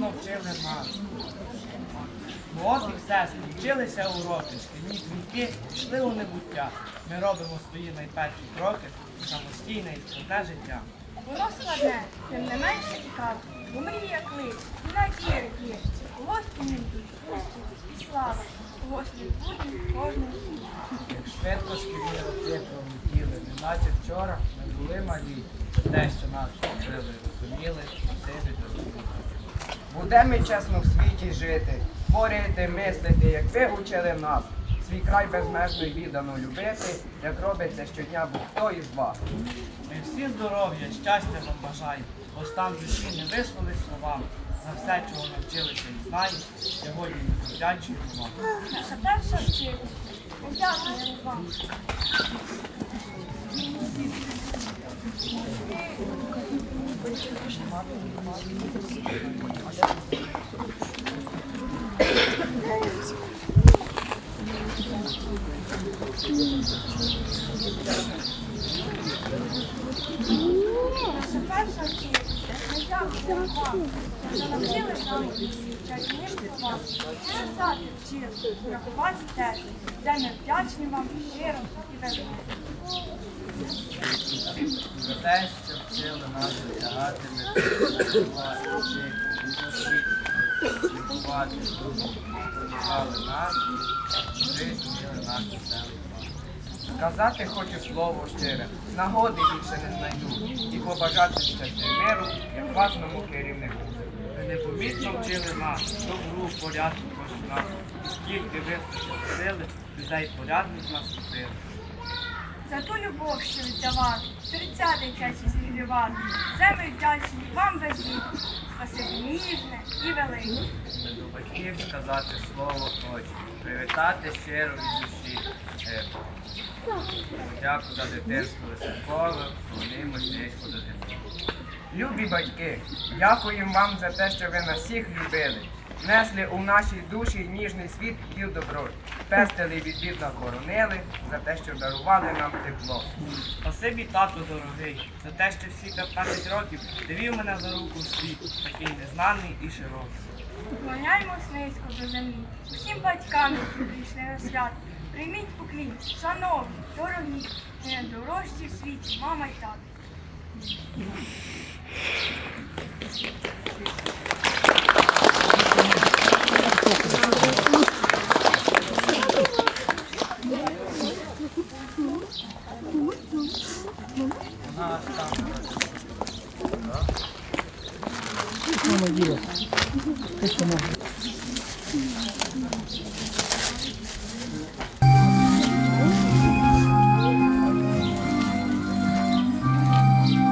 непомітно вчили нас. От і все, скінчилися уроки, шкільні дзвінки йшли у небуття. Ми робимо свої найперші кроки у самостійне і складне життя. Воно складне, тим не менше цікаво, бо мрія клич, і надія є. Гості не йдуть, успіх і слава, гості будуть світу. Як швидко шкільні роки пролетіли, неначе вчора ми були малі. Те, що нас вчили, розуміли, сидить розуміли. Будемо чесно в світі жити, творити, мислити, як ви учили нас. Свій край безмежно й віддано любити, як робиться щодня будь-хто із вас. Ми всі здоров'я, щастя вам бажаємо, бо стан душі не висловить словами. За все, чого навчилися і знаємо, сьогодні ми завдячуємо вам. Наша перша. Ми дякуємо вам, Писати вчили, рахувати теж. Це ми вдячні вам щиро і велико. За те, що вчили нас вдягати, 20, друзі, допомагали нам, ви зміли наш веселий план. Казати хочу слово щире, нагоди більше не знайду, і побажати щастя миру, як важному керівнику. Ви непомітно вчили нас, добру, порядку кожного. І скільки вистачив сили, людей порядних нас купили. За ту любов, що віддавали, серця дитячі зігрівали. Все ми вдячні вам без віку. Спасибі ніжне і велике. До батьків сказати слово хочу, привітати щиро від душі. Е, Дякую за дитинство високове, вклонимось низько до землі. Любі батьки, дякуємо вам за те, що ви нас всіх любили. Несли у нашій душі ніжний світ діл добро, пестили від бідна коронили, за те, що дарували нам тепло. Спасибі, тату дорогий, за те, що всі 15 років ти мене за руку в світ, такий незнаний і широкий. Вклоняємось низько до землі. Усім батькам, які прийшли на свят. Прийміть поклін, шановні, дорогі, найдорожчі в світі, мама й тато. Vamos, Guilherme. Deixa eu morrer.